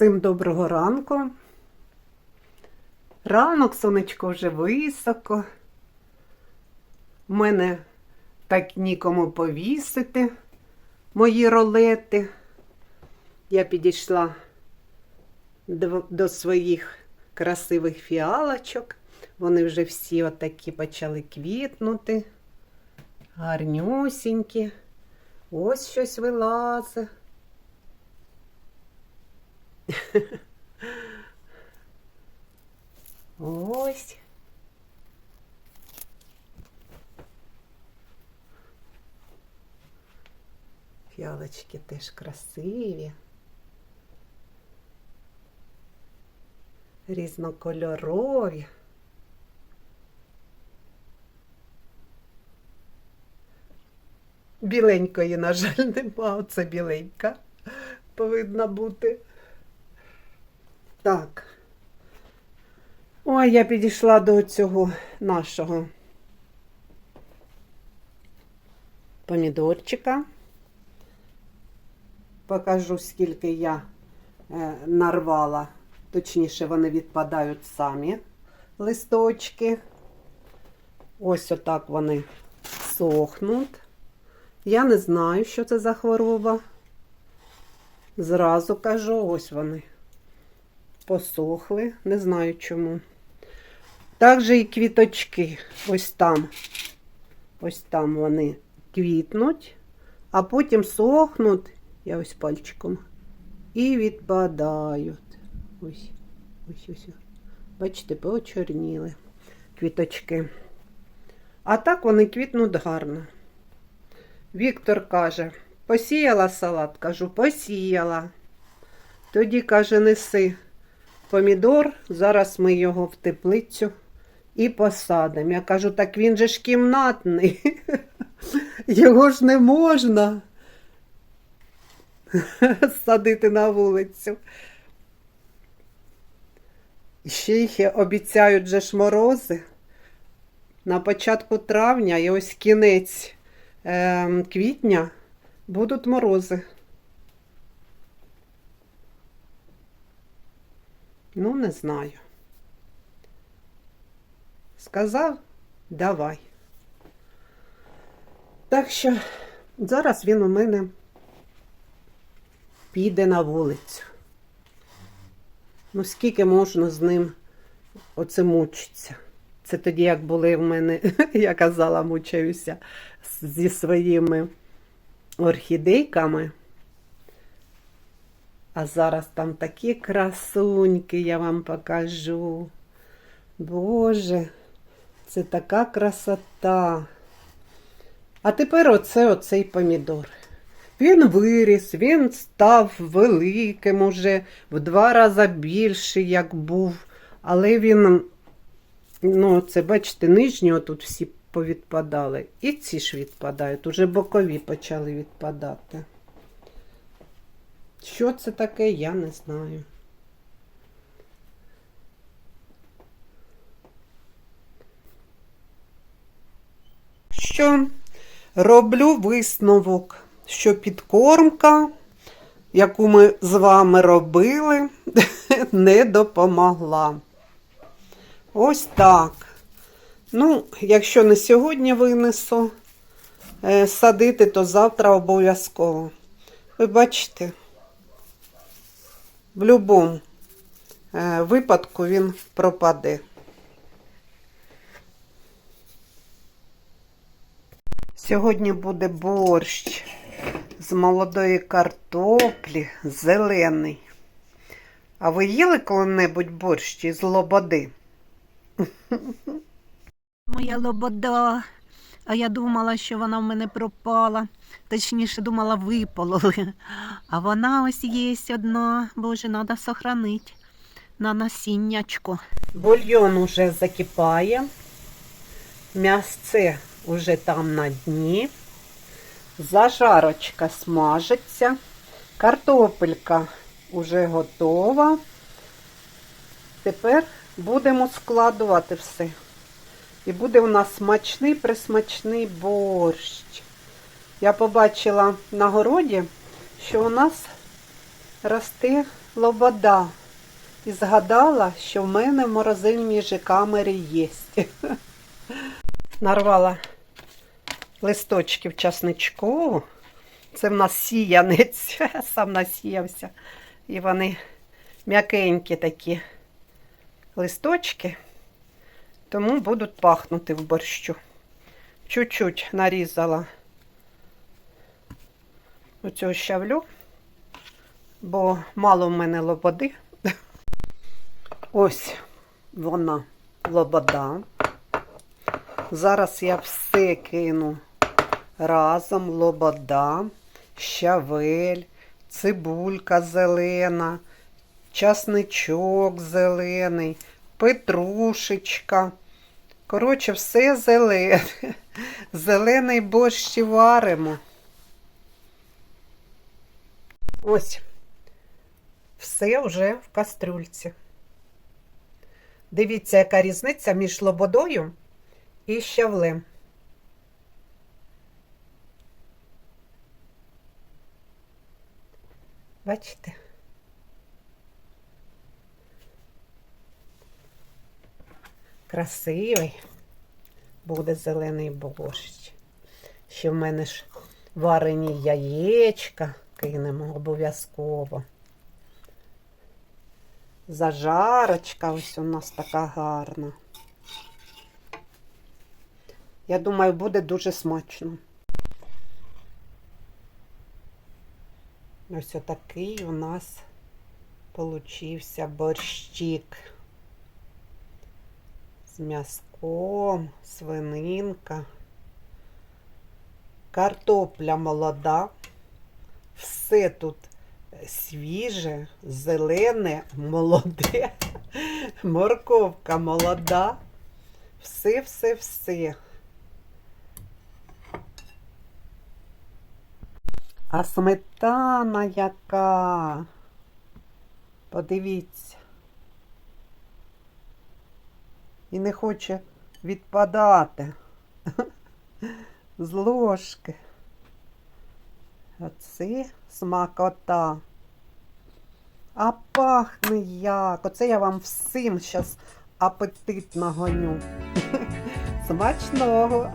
Всім доброго ранку. Ранок, сонечко вже високо. У мене так нікому повісити мої ролети. Я підійшла до, своїх красивих фіалочок. Вони вже всі отакі почали квітнути. Гарнюсінькі. Ось щось вилазить. Ось. Фіалочки теж красиві. Різнокольорові. Біленької, на жаль, нема. Оце біленька повинна бути. Так. Ой, я підійшла до цього нашого помідорчика. Покажу, скільки я е, нарвала. Точніше, вони відпадають самі листочки. Ось отак вони сохнуть. Я не знаю, що це за хвороба. Зразу кажу, ось вони посохли, не знаю чому. Також і квіточки, ось там, ось там вони квітнуть, а потім сохнуть, я ось пальчиком, і відпадають. Ось, ось, ось. Бачите, почорніли квіточки. А так вони квітнуть гарно. Віктор каже, посіяла салат? Кажу, посіяла. Тоді, каже, неси помідор, зараз ми його в теплицю і посадимо. Я кажу, так він же ж кімнатний. Його ж не можна садити на вулицю. Ще їх обіцяють же ж морози. На початку травня і ось кінець е, квітня будуть морози. Ну, не знаю. Сказав, давай. Так що зараз він у мене піде на вулицю. Ну, скільки можна з ним оце мучитися? Це тоді, як були в мене, я казала, мучаюся зі своїми орхідейками. А зараз там такі красуньки, я вам покажу. Боже, це така красота. А тепер оце оцей помідор. Він виріс, він став великим уже, в два рази більший, як був. Але він, ну, це, бачите, нижні отут всі повідпадали. І ці ж відпадають, уже бокові почали відпадати. Що це таке, я не знаю. Що роблю висновок, що підкормка, яку ми з вами робили, не допомогла. Ось так. Ну, якщо не сьогодні винесу е, садити, то завтра обов'язково. Ви бачите, в будь-якому е, випадку він пропаде. Сьогодні буде борщ з молодої картоплі, зелений. А ви їли коли-небудь борщ із лободи? Моя лобода. А я думала, що вона в мене пропала. Точніше, думала, випололи. А вона ось є одна. Боже, треба сохранити на насіннячко. Бульйон уже закипає. М'ясце уже там на дні. Зажарочка смажиться. Картопелька уже готова. Тепер будемо складувати все. І буде у нас смачний присмачний борщ. Я побачила на городі, що у нас росте лобода. І згадала, що в мене в морозильній же камері є. Нарвала листочків часничку. Це в нас сіянець, сам насіявся. І вони м'якенькі такі листочки, тому будуть пахнути в борщу. Чуть-чуть нарізала оцю щавлю, бо мало в мене лободи. Ось вона лобода. Зараз я все кину разом лобода, щавель, цибулька зелена, часничок зелений, петрушечка. Коротше, все зелене. Зелений борщ варимо. Ось. Все вже в кастрюльці. Дивіться, яка різниця між лободою і щавлем. Бачите? Красивий буде зелений борщ. Ще в мене ж варені яєчка кинемо обов'язково. Зажарочка ось у нас така гарна. Я думаю, буде дуже смачно. Ось отакий у нас получився борщик. М'язком, свининка, картопля молода. Все тут свіже, зелене, молоде, морковка молода. Все, все, все. А сметана яка. Подивіться. І не хоче відпадати з ложки. Оце смакота. А пахне як. Оце я вам всім зараз апетит нагоню. Смачного!